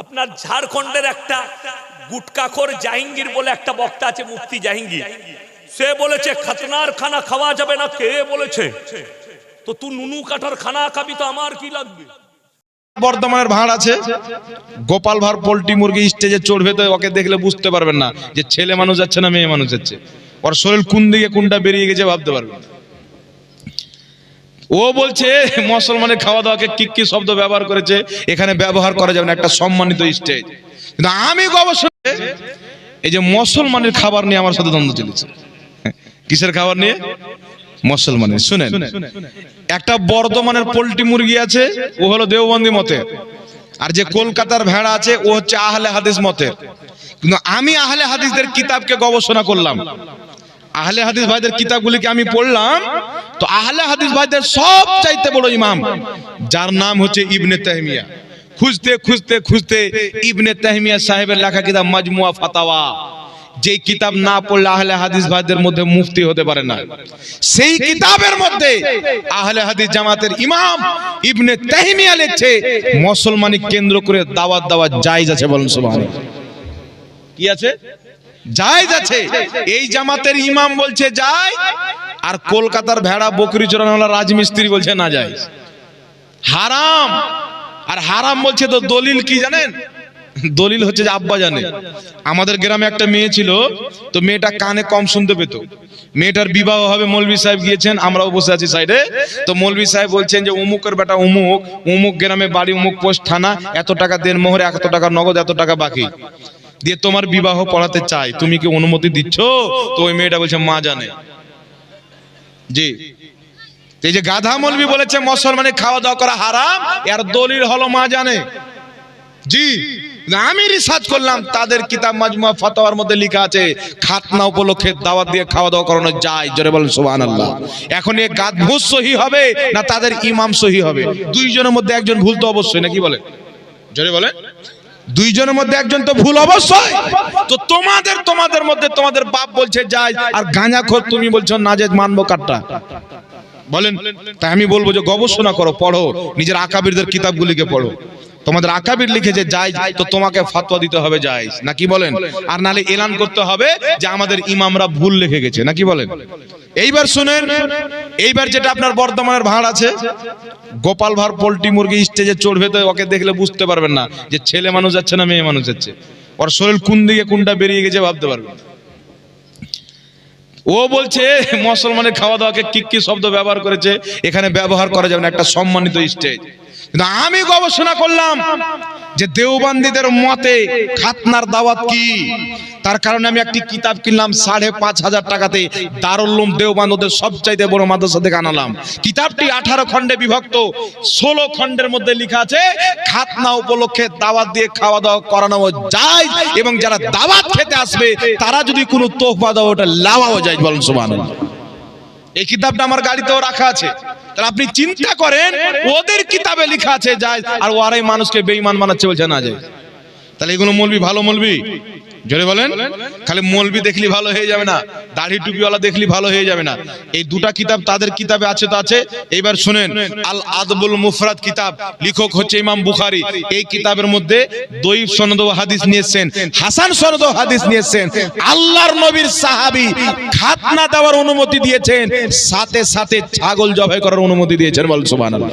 আপনার ঝাড়খণ্ডের একটা গুটকাখোর জাহাঙ্গীর বলে একটা বক্তা আছে, মুফতি জাহাঙ্গীর। সে বলেছে, খাতনার খানা খাওয়া যাবে না। কে বলেছে? তো তুই নুনু কাঠার খানা খাবি তো, আমার কি লাগবে? বর্ধমানের ভাড় আছে। গোপাল ভাড় পোল্ট্রি মুরগি স্টেজে চড়বে তো ওকে দেখলে বুঝতে পারবেন না যে ছেলে মানুষ যাচ্ছে না, মেয়ে মানুষ যাচ্ছে। ওর শরীর কোন দিকে কোনটা বেরিয়ে গেছে ভাবতে পারবেন। ও বলছে, মুসলমানের খাওয়া দাওয়াকে কি কি শব্দ ব্যবহার করেছে? এখানে ব্যবহার করা যাবে না, একটা সম্মানিত স্টেজ কিন্তু আমি গবেষণা এই যে মুসলমানের খাবার নিয়ে আমার সাথে দ্বন্দ্ব চলেছে। কিসের খাবার নিয়ে? মুসলমানের, শুনেন। একটা বর্ধমানের পোল্ট্রি মুরগি আছে, ও হলো দেওবন্দি মতে আর যে কলকাতার ভেড়া আছে, ও হচ্ছে আহলে হাদিস মতে কিন্তু আমি আহলে হাদিসদের কিতাবকে গবেষণা করলাম। আহলে হাদিস ভাইদের কিতাবগুলিকে আমি পড়লাম তো আহলে হাদিস ভাইদের সব চাইতে বড় ইমাম, যার নাম হচ্ছে ইবনে তাহমিয়া। খুঁজতে খুঁজতে খুঁজতে ইবনে তাহমিয়া সাহেবের লেখা কিতাব মাজমুয়া ফাতাওয়া। যে কিতাব না পড়লে আহলে হাদিস ভাইদের মধ্যে মুফতি হতে পারে না। সেই কিতাবের মধ্যে আহলে হাদিস জামাতের ইমাম ইবনে তাহমিয়া লিখছে মুসলমানি কেন্দ্র করে দাওয়াত দাওয়াত জায়েজ আছে বলেন সুবহানাল্লাহ। কি আছে? জায়েজ আছে এই জামাতের ইমাম বলছে যায় আর কলকাতার ভেড়া বকরি চোরানোলা রাজমিস্ত্রি বলছে, না যায় হারাম। আর হারাম বলছে তো দলিল কি জানেন? দলিল হচ্ছে যে আব্বা জানে। আমাদের গ্রামে একটা মেয়ে ছিল, তো মেয়েটা কানে কম শুনতে পেত। মেয়েটার বিবাহ হবে, মৌলভী সাহেব গিয়েছেন, আমরাও বসে আছি সাইডে। তো মৌলভী সাহেব বলছেন যে, অমুকের বেটা অমুক অমুক গ্রামে বাড়ি, অমুক পোস্ট, থানা, এত টাকা দেন মোহরে, এত টাকা নগদ, এত টাকা বাকি। দিয়ে তোমার বিবাহ পড়াতে চাই। তুমি কি অনুমতি দিচ্ছ? তো ওই মেয়েটা বলছে, মা জানে। জি। এই যে গাধা মলবি বলেছে মুসলমানের খাওয়া দাওয়া করা হারাম, এর দলিল হলো মা জানে। জি। আমি রিসার্চ করলাম, তাদের কিতাব মাজমুয়া, ফতোয়ার মধ্যে লেখা আছে, খাতনা উপলক্ষে দাওয়াত দিয়ে খাওয়া দাওয়া করানো যায়। জোরে বলেন, সুবহানাল্লাহ। এখন এ গাদভূত সহি হবে না তাদের ইমাম সহি হবে? দুইজনের মধ্যে একজন ভুল তো অবশ্যই, নাকি বলে? জোরে বলে দুইজনের মধ্যে একজন তো ভুল অবশ্যই। তো তোমাদের তোমাদের মধ্যে তোমাদের বাপ বলছে, যাই, আর গাঁজা খোর তুমি বলছো না যে মানবো কাটটা বলেন, তাই আমি বলব যে গবেষণা করো, পড়ো, নিজের আকাবিরদের কিতাবগুলিকে পড়ো। তোমাদের আকাবির লিখেছে যাই, তো তোমাকে ফাতোয়া দিতে হবে যাই। নাকি বলেন? আর নালে এলান করতে হবে যে আমাদের ইমামরা ভুল লিখে গেছে। নাকি বলেন? এইবার শুনেন, এইবার যেটা আপনার বর্ধমানের ভাড় আছে, গোপাল ভাড় পোল্ট্রি মুরগি স্টেজে চড়বে তো ওকে দেখলে বুঝতে পারবেন না যে ছেলে মানুষ যাচ্ছে না মেয়ে মানুষ যাচ্ছে। ওর শরীর কোন দিকে কোনটা বেরিয়ে গেছে ভাবতে পারবেন ও বলছে, মুসলমানের খাওয়া দাওয়াকে কি কি শব্দ ব্যবহার করেছে, এখানে ব্যবহার করা যাবে না, একটা সম্মানিত স্টেজ। কিন্তু আমি গবেষণা করলাম যে দেওবান্দিদের মতে খাতনার দাওয়াত কি? তার কারণে আমি একটি কিতাব কিনলাম সাড়ে পাঁচ হাজার টাকাতে। দারুল্লুম দেওবান ওদের সবচাইতে বড় মাদ্রাসা থেকে আনালাম। কিতাবটি আঠারো খণ্ডে বিভক্ত, ষোলো খণ্ডের মধ্যে লেখা আছে, খাতনা উপলক্ষে দাওয়াত দিয়ে খাওয়া দাওয়া করানো যায় এবং যারা দাওয়াত খেতে আসবে, তারা যদি কোনো তোহফা দাও ওটা লাওয়াও যায় বলেন সুবহানাল্লাহ। এই কিতাবটা আমার গাড়িতেও রাখা আছে। তাহলে আপনি চিন্তা করেন, ওদের কিতাবে লেখা আছে যায় আর ওরাই মানুষকে বেঈমান বানাচ্ছে বলছে না যায়। তাহলে এগুলো মলবি, ভালো মলবি? জোরে বলেন? খালি মলবি দেখলি ভালো হয়ে যাবে না দাড়ি টুপিওয়ালা দেখলি ভালো হয়ে যাবে না। এই দুটা কিতাব তাদের কিতাবে আছে তো আছে? এইবার শুনেন আল আদবুল মুফরাদ কিতাব লেখক হচ্ছে ইমাম বুখারি। এই কিতাবের মধ্যে দৈব সনদ ও হাদিস নিয়েছেন হাসান সনদ ও হাদিস নিয়েছেন আল্লাহর নবীর সাহাবী খাতনা দেওয়ার অনুমতি দিয়েছেন সাথে সাথে ছাগল জবাই করার অনুমতি দিয়েছেন বল সুবহানাল্লাহ।